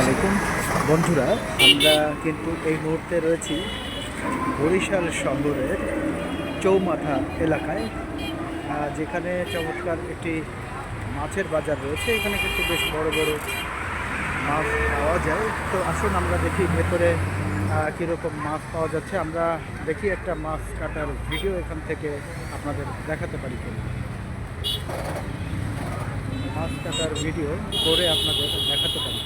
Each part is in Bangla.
আলাইকুম। বন্ধুরা, আমরা কিন্তু এই মুহূর্তে রয়েছি বরিশাল শহরের চৌমাথা এলাকায়। যেখানে চমৎকার একটি মাছের বাজার রয়েছে। এখানে কিন্তু বেশ বড় বড় মাছ পাওয়া যায়। তো আসুন আমরা দেখি ভেতরে কীরকম মাছ পাওয়া যাচ্ছে। আমরা দেখি একটা মাছ কাটার ভিডিও এখান থেকে আপনাদের দেখাতে পারি মাছ কাটার ভিডিও করে আপনাদের দেখাতে পারি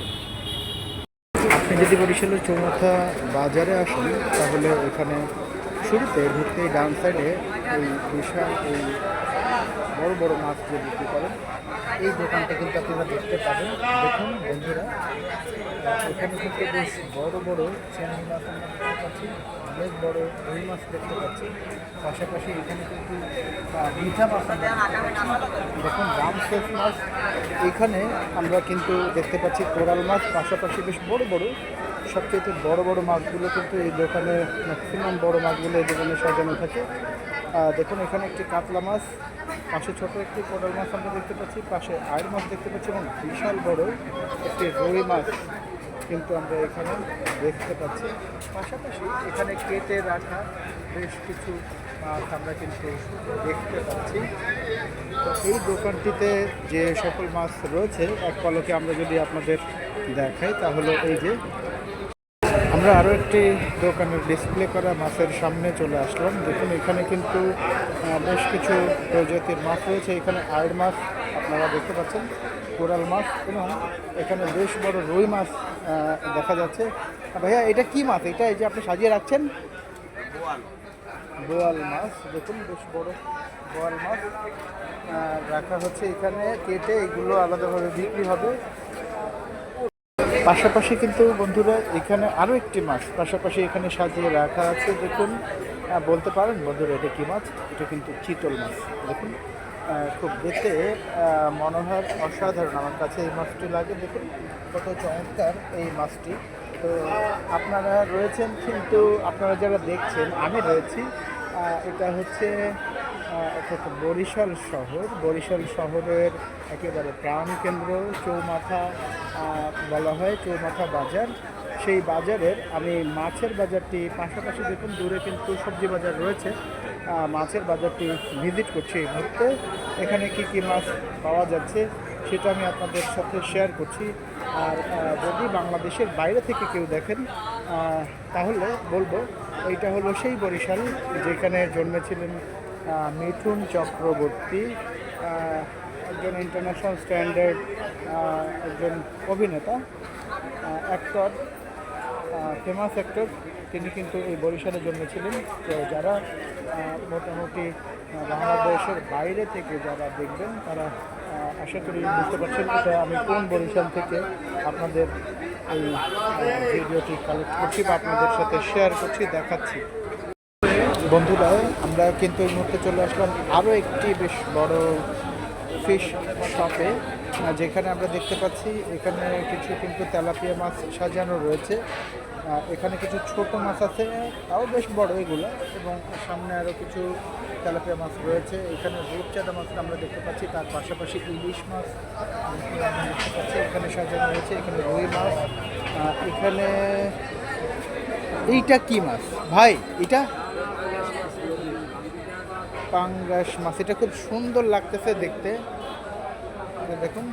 আপনি যদি বরিশালের চৌমাথা বাজারে আসেন, তাহলে এখানে শুরুতে ঘুরতে ডান সাইডে এই বিশাল এই বড় বড় মাছ যে বিক্রি করেন, এই দোকানটা কিন্তু আপনারা দেখতে পাবেন। দেখুন বন্ধুরা এখানে কিন্তু বেশ বড় বড় চিংড়ি মাছ দেখতে পাচ্ছি বড় রুই মাছ দেখতে পাচ্ছি। পাশাপাশি এখানে কিন্তু মিঠা মাছ। দেখুন, রাম সেফ মাছ। এখানে আমরা কিন্তু দেখতে পাচ্ছি কোরাল মাছ, পাশাপাশি বেশ বড় বড় সবচেয়ে বড় বড় মাছগুলো কিন্তু এই দোকানে ম্যাক্সিমাম বড় মাছগুলো এই দোকানে সাজানো থাকে। দেখুন, এখানে একটি কাতলা মাছ, পাশে ছোট একটি কোরাল মাছ আমরা দেখতে পাচ্ছি, পাশে আয়ের মাছ দেখতে পাচ্ছি এবং বিশাল বড় একটি রুই মাছ। কিন্তু আমরা এখানে দেখতে পাচ্ছি। পাশাপাশি এখানে কেটে রাখা বেশ কিছু মাছ আমরা কিন্তু দেখতে পাচ্ছি। তো এই দোকানটিতে যে সকল মাছ রয়েছে, এক পলকে আমরা যদি আপনাদের দেখাই, তাহলে এই যে আমরা আরও একটি দোকানের ডিসপ্লে করা মাছের সামনে চলে আসলাম। দেখুন, এখানে কিন্তু বেশ কিছু প্রজাতির মাছ রয়েছে। এখানে আয়ের মাছ আপনারা দেখতে পাচ্ছেন। কোরাল মাছ এবং এখানে বেশ বড় রুই মাছ দেখা যাচ্ছে। ভাইয়া এটা কি মাছ? এটা এই যে আপনি সাজিয়ে রাখছেন? বোয়াল। মাছ দেখুন বেশ বড় বোয়াল মাছ। রাখা হচ্ছে এখানে কেটে এগুলো আলাদাভাবে বিক্রি হবে। পাশাপাশি কিন্তু বন্ধুরা এখানে আরও একটি মাছ পাশাপাশি এখানে সাজিয়ে রাখা আছে। দেখুন বলতে পারেন বন্ধুরা এটা কী মাছ? এটা কিন্তু চিতল মাছ দেখুন। খুব দেখতে মনোহর অসাধারণ। আমার কাছে এই মাছটি লাগে। দেখুন, কত চমৎকার এই মাছটি। তো আপনারা রয়েছেন, কিন্তু আপনারা যারা দেখছেন, আমি রয়েছি। এটা হচ্ছে এটা বরিশাল শহর। বরিশাল শহরের একেবারে প্রাণকেন্দ্র চৌমাথা বলা হয় চৌমাথা বাজার। সেই বাজারের, আমি মাছের বাজারটি পাশাপাশি দেখুন, দূরে কিন্তু সবজি বাজার রয়েছে। মাছের বাজারটি ভিজিট করছি এই মুহূর্তে। এখানে কি কি মাছ পাওয়া যাচ্ছে সেটা আমি আপনাদের সাথে শেয়ার করছি। আর যদি বাংলাদেশের বাইরে থেকে কেউ দেখেন তাহলে বলব এইটা হলো সেই বরিশাল যেখানে জন্মেছিলেন মিঠুন চক্রবর্তী একজন ইন্টারন্যাশনাল স্ট্যান্ডার্ড একজন অভিনেতা অ্যাক্টর ফেমাস অ্যাক্টর তিনি কিন্তু এই বরিশালে জন্মেছিলেন। তো যারা মোটামুটি বাংলাদেশের বাইরে থেকে যারা দেখবেন, তারা আশা করি বুঝতে পারছেন এটা আমি কোন বরিশাল থেকে আপনাদের এই ভিডিওটি কালেক্ট করছি বা আপনাদের সাথে শেয়ার করছি, দেখাচ্ছি। বন্ধুরা, আমরা কিন্তু এই মুহূর্তে চলে আসলাম আরও একটি বেশ বড় ফিশ শপে যেখানে আমরা দেখতে পাচ্ছি, এখানে কিছু কিন্তু তেলাপিয়া মাছ সাজানো রয়েছে। এখানে কিছু ছোট মাছ আছে, তাও বেশ বড় এগুলো, এবং সামনে আরও কিছু তেলাপিয়া মাছ রয়েছে। এখানে রূপচাঁদা মাছ আমরা দেখতে পাচ্ছি, তার পাশাপাশি ইলিশ মাছ আমরা দেখতে পাচ্ছি এখানে সাজানো রয়েছে, এখানে রুই মাছ। এখানে এইটা কি মাছ? ভাই, এটা পাঙ্গাস মাছ, এটা খুব সুন্দর লাগতেছে দেখতে। দেখুন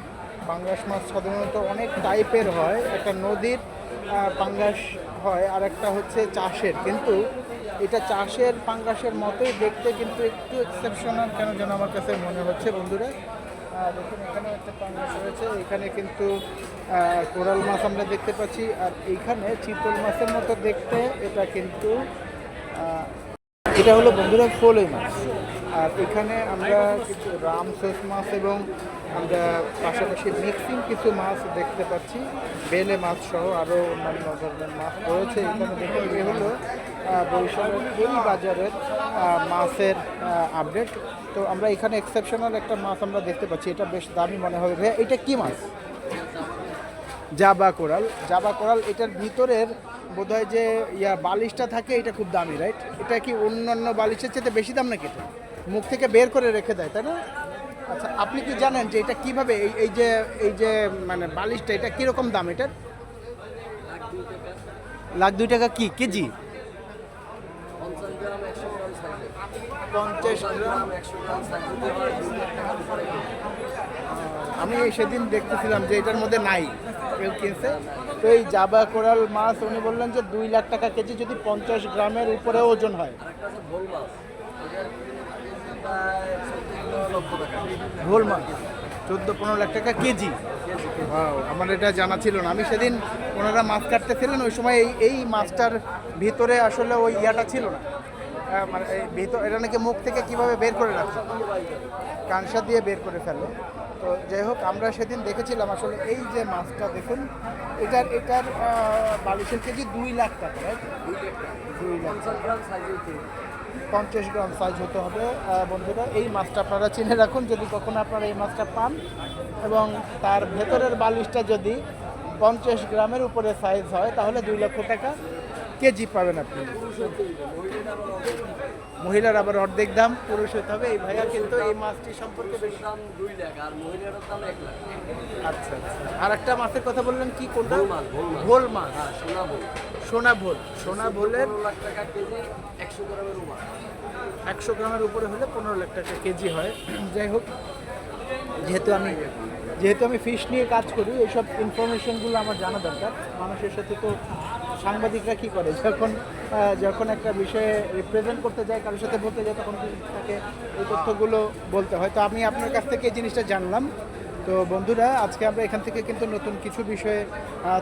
পাঙ্গাস মাছ সাধারণত অনেক টাইপের হয়। একটা নদীর পাঙ্গাস হয় আর একটা হচ্ছে চাষের। কিন্তু এটা চাষের পাঙ্গাসের মতোই দেখতে কিন্তু একটু এক্সেপশনাল কেন যেন আমার কাছে মনে হচ্ছে বন্ধুরা। দেখুন এখানে একটা পাঙ্গাস রয়েছে। এখানে কিন্তু কোরাল মাছ আমরা দেখতে পাচ্ছি। আর এইখানে চিতল মাছের মতো দেখতে, এটা কিন্তু এটা হলো বন্ধুরা ফলই মাছ। আর এখানে আমরা কিছু শেষ মাছ এবং আমরা পাশাপাশি মিক্সিং কিছু মাছ দেখতে পাচ্ছি বেলে মাছ সহ আরও অন্যান্য ধরনের মাছ রয়েছে। এখানে দেখে এ হলো এই বাজারের মাছের আপডেট তো আমরা এখানে এক্সেপশনাল একটা মাছ আমরা দেখতে পাচ্ছি। এটা বেশ দামি মনে হবে। ভাইয়া, এটা কি মাছ? জাবা কোরাল। জাবা কোরাল, এটার ভিতরের বোধহয় যে, ইয়া, বালিশটা থাকে, এটা খুব দামি রাইট এটা কি অন্যান্য বালিশের চেয়ে বেশি দাম নাকি এটা? মুখ থেকে বের করে রেখে দেয়, তাই না? আচ্ছা আপনি কি জানেন যে এটা কীভাবে এই এই যে এই যে মানে বালিশটা, এটা কীরকম দাম এটার লাখ দুই টাকা কি? কেজি? পঞ্চাশ আমি সেদিন দেখতেছিলাম যে এটার মধ্যে নাই, কেউ কিনছে। তো এই জাবা কোরাল মাছ, উনি বললেন যে দুই লাখ টাকা কেজি যদি পঞ্চাশ গ্রামের উপরে ওজন হয়। ভোল মাছ চোদ্দ পনেরো লাখ টাকা কেজি। Wow, আমার এটা জানা ছিল না। আমি সেদিন ওনারা মাছ কাটতেছিলেন ওই সময় এই এই মাছটার ভিতরে আসলে ওই ইয়াটা ছিল না। আহ, মানে ভিতর এটা নাকি মুখ থেকে কীভাবে বের করে রাখছে? কাঁসা দিয়ে বের করে ফেলে। তো যাই হোক আমরা সেদিন দেখেছিলাম আসলে এই যে মাছটা দেখুন এটার এটার বালিশের কেজি দুই লাখ টাকা দুই লাখ পঞ্চাশ গ্রাম সাইজে হতে হবে। বন্ধুরা এই মাছটা আপনারা চিনে রাখুন যদি কখনো আপনারা এই মাছটা পান। এবং তার ভেতরের বালিশটা যদি পঞ্চাশ গ্রামের উপরে সাইজ হয় তাহলে দুই লক্ষ টাকা কেজি পাবেন আপনি। মহিলার আবার অর্ধেক দাম পুরুষ হতে হবে। এই ভাইয়া কিন্তু এই মাছটি সম্পর্কে বেশি দাম দুই লাখ আর মহিলাটার দাম এক লাখ। আচ্ছা আচ্ছা। আর একটা মাছের কথা বললেন কি কোনটা? ভোল মাছ, ভোল মাছ। ভোল মাছ। হ্যাঁ সোনা ভোল। সোনা ভোল সোনা ভোলের লাখ টাকা কেজি একশো গ্রামের উপর। একশো গ্রামের উপরে হলে পনেরো লাখ টাকা কেজি হয়। যাই হোক যেহেতু আমি যেহেতু আমি ফিশ নিয়ে কাজ করি এইসব ইনফরমেশনগুলো আমার জানা দরকার। মানুষের সাথে তো সাংবাদিকরা কী করে? যখন যখন একটা বিষয়ে রিপ্রেজেন্ট করতে যায় কারোর সাথে বলতে যায় তখন তাকে এই তথ্যগুলো বলতে হয়। তো আমি আপনার কাছ থেকে এই জিনিসটা জানলাম। তো বন্ধুরা, আজকে আমরা এখান থেকে কিন্তু নতুন কিছু বিষয়ে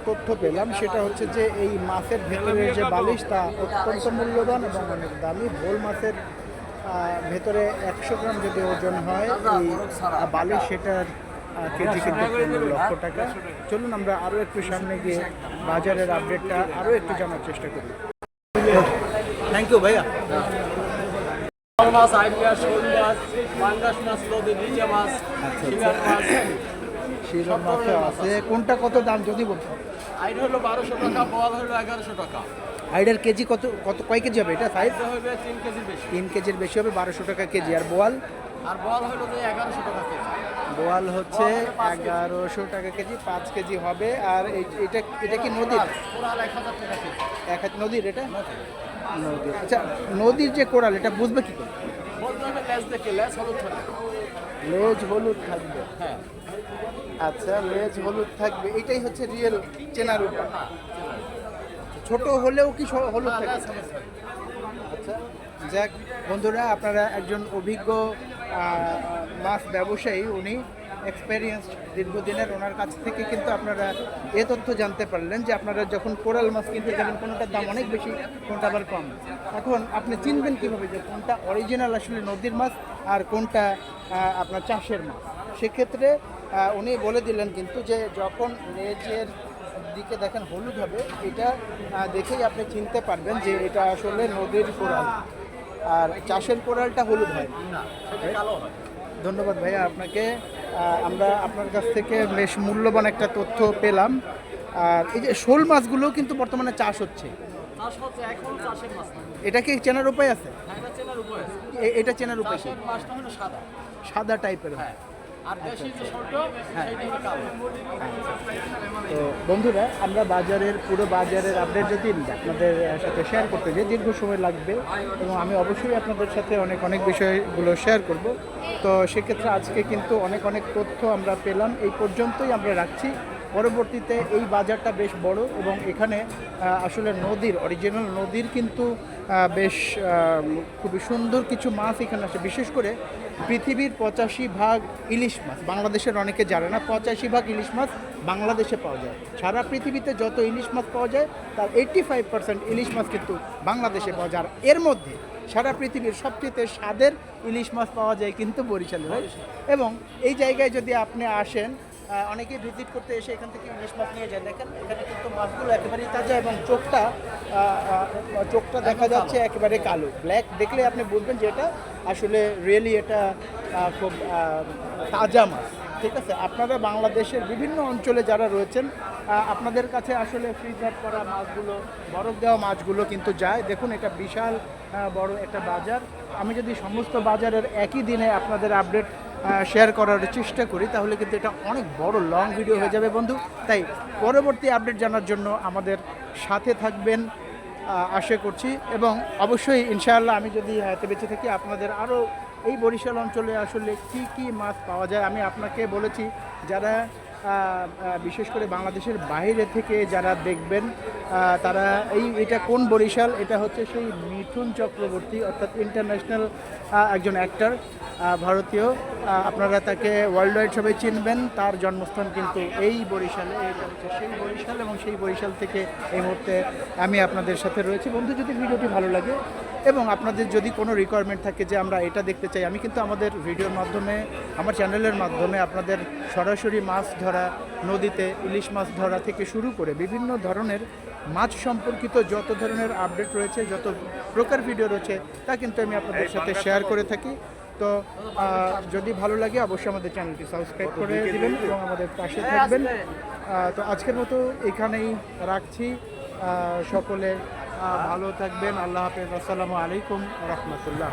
তথ্য পেলাম। সেটা হচ্ছে যে এই মাছের ভেতরের যে বালিশ, তা অত্যন্ত মূল্যবান এবং অনেক দামি। ভোল মাছের ভেতরে একশো গ্রাম যদি ওজন হয়, এই বালিশ সেটার কেজি কিন্তু লক্ষ টাকা। চলুন আমরা আরও একটু সামনে গিয়ে বাজারের আপডেটটা আরও একটু জানার চেষ্টা করি। থ্যাংক ইউ ভাইয়া। বড় মাছ আইডিয়া শোল মাছ পাঙ্গাস মাছ নদী নিচে মাছ। শিঙার মাছ শিরোর মাছে আছে। কোনটা কত দাম যদি বলতে আইড হলো বারোশো টাকা বল হলো এগারোশো টাকা। হাইডের কেজি কত কত কয় কেজি হবে এটা সাইজ হবে তিন কেজির বেশি। তিন কেজির বেশি হবে বারোশো টাকা কেজি। আর বোয়াল? আর বল হলো যে এগারোশো টাকা কেজি। বোয়াল হচ্ছে এগারোশো টাকা কেজি পাঁচ কেজি হবে। আর এটা এটা কি নদীর? এক হাজার টাকা কেজি। এক নদীর এটা? আচ্ছা নদীর যে কোরাল এটা বুঝবে কি করে? লেজ হলুদ থাকে লেজ হলুদ থাকবে। হ্যাঁ আচ্ছা লেজ হলুদ থাকবে। এটাই হচ্ছে রিয়েল চেনার উপায়। ছোট হলেও কি হলুদ হ্যাঁ, থাকে লেজ হলুদ থাকে আচ্ছা যাক বন্ধুরা আপনারা একজন অভিজ্ঞ মাছ ব্যবসায়ী উনি এক্সপেরিয়েন্স দীর্ঘদিনের ওনার কাছ থেকে কিন্তু আপনারা এ তথ্য জানতে পারলেন যে আপনারা যখন কোরাল মাছ কিনতে যাবেন কোনোটার দাম অনেক বেশি কোনটা আবার কম। এখন আপনি চিনবেন কীভাবে যে কোনটা অরিজিনাল আসলে নদীর মাছ আর কোনটা আপনার চাষের মাছ। সেক্ষেত্রে উনি বলে দিলেন কিন্তু যে যখন লেজের দিকে দেখেন হলুদ হবে এটা দেখেই আপনি চিনতে পারবেন যে এটা আসলে নদীর কোরাল। আর চাষের কোরালটা হলুদ হয়। না ধন্যবাদ ভাইয়া আপনাকে আমরা আপনার কাছ থেকে বেশ মূল্যবান একটা তথ্য পেলাম। আর এই যে শোল মাছগুলোও কিন্তু বর্তমানে চাষ হচ্ছে। এটা কি চেনার উপায় আছে? হ্যাঁ এটা চেনার উপায় সাদা। সাদা টাইপের হয়। হ্যাঁ আর দেশি যে ছোট সেইটা হলো কালো তো বন্ধুরা আমরা বাজারের পুরো বাজারের আপডেট যদি আপনাদের সাথে শেয়ার করতে যাই দীর্ঘ সময় লাগবে এবং আমি অবশ্যই আপনাদের সাথে অনেক অনেক বিষয়গুলো শেয়ার করব। তো সেক্ষেত্রে আজকে কিন্তু অনেক অনেক তথ্য আমরা পেলাম এই পর্যন্তই আমরা রাখছি। পরবর্তীতে এই বাজারটা বেশ বড় এবং এখানে আসলে নদীর অরিজিনাল নদীর কিন্তু বেশ খুবই সুন্দর কিছু মাছ এখানে আসে। বিশেষ করে পৃথিবীর পঁচাশি ভাগ ইলিশ মাছ। বাংলাদেশের অনেকে জানে না পঁচাশি ভাগ ইলিশ মাছ বাংলাদেশে পাওয়া যায়। সারা পৃথিবীতে যত ইলিশ মাছ পাওয়া যায় তার এইট্টি ফাইভ পার্সেন্ট ইলিশ মাছ কিন্তু বাংলাদেশে পাওয়া যায়। আর এর মধ্যে সারা পৃথিবীর সবচেয়ে স্বাদের ইলিশ মাছ পাওয়া যায় কিন্তু বরিশালে? এবং এই জায়গায় যদি আপনি আসেন অনেকে ভিজিট করতে এসে এখান থেকে ইলিশ মাছ নিয়ে যায়। দেখেন এখানে কিন্তু মাছগুলো একেবারেই তাজা এবং চোখটা চোখটা দেখা যাচ্ছে একেবারে কালো। ব্ল্যাক দেখলে আপনি বুঝবেন যে এটা আসলে রিয়েলি এটা খুব তাজা মাছ। ঠিক আছে? আপনারা বাংলাদেশের বিভিন্ন অঞ্চলে যারা রয়েছেন আপনাদের কাছে আসলে ফ্রিজার করা মাছগুলো বরফ দেওয়া মাছগুলো কিন্তু যায়। দেখুন এটা বিশাল বড় একটা বাজার। আমি যদি সমস্ত বাজারের একই দিনে আপনাদের আপডেট শেয়ার করার চেষ্টা করি, তাহলে কিন্তু এটা অনেক বড় লং ভিডিও হয়ে যাবে বন্ধু। তাই পরবর্তী আপডেট জানার জন্য আমাদের সাথে থাকবেন আশা করছি। এবং অবশ্যই ইনশাআল্লাহ আমি যদি হাতে বেঁচে থাকি, আপনাদের আরও এই বরিশাল অঞ্চলে আসলে কি কি মাছ পাওয়া যায়, আমি আপনাকে বলেছি, যারা বিশেষ করে বাংলাদেশের বাইরে থেকে যারা দেখবেন তারা এই, এটা কোন বরিশাল? এটা হচ্ছে সেই মিঠুন চক্রবর্তী, অর্থাৎ ইন্টারন্যাশনাল একজন অ্যাক্টর ভারতীয়। আপনারা তাকে ওয়ার্ল্ড ওয়াইড সবাই চিনবেন, তার জন্মস্থান কিন্তু এই বরিশালে এটা হচ্ছে সেই বরিশাল এবং সেই বরিশাল থেকে এই মুহূর্তে আমি আপনাদের সাথে রয়েছি। বন্ধু, যদি ভিডিওটি ভালো লাগে এবং আপনাদের যদি কোনো রিকোয়ারমেন্ট থাকে যে আমরা এটা দেখতে চাই, আমি কিন্তু আমাদের ভিডিওর মাধ্যমে, আমার চ্যানেলের মাধ্যমে আপনাদের সরাসরি মাছ ধরা, নদীতে ইলিশ মাছ ধরা থেকে শুরু করে বিভিন্ন ধরনের মাছ সম্পর্কিত যত ধরনের আপডেট রয়েছে, যত প্রকার ভিডিও রয়েছে, তা কিন্তু আমি আপনাদের সাথে শেয়ার করে থাকি। তো যদি ভালো লাগে, অবশ্যই আমাদের চ্যানেলটি সাবস্ক্রাইব করে দেবেন এবং আমাদের পাশে থাকবেন। তো আজকের মতো এখানেই রাখছি। সকলে ভালো থাকবেন। আল্লাহ হাফেজ। আসসালামু আলাইকুম রহমতুল্লাহ।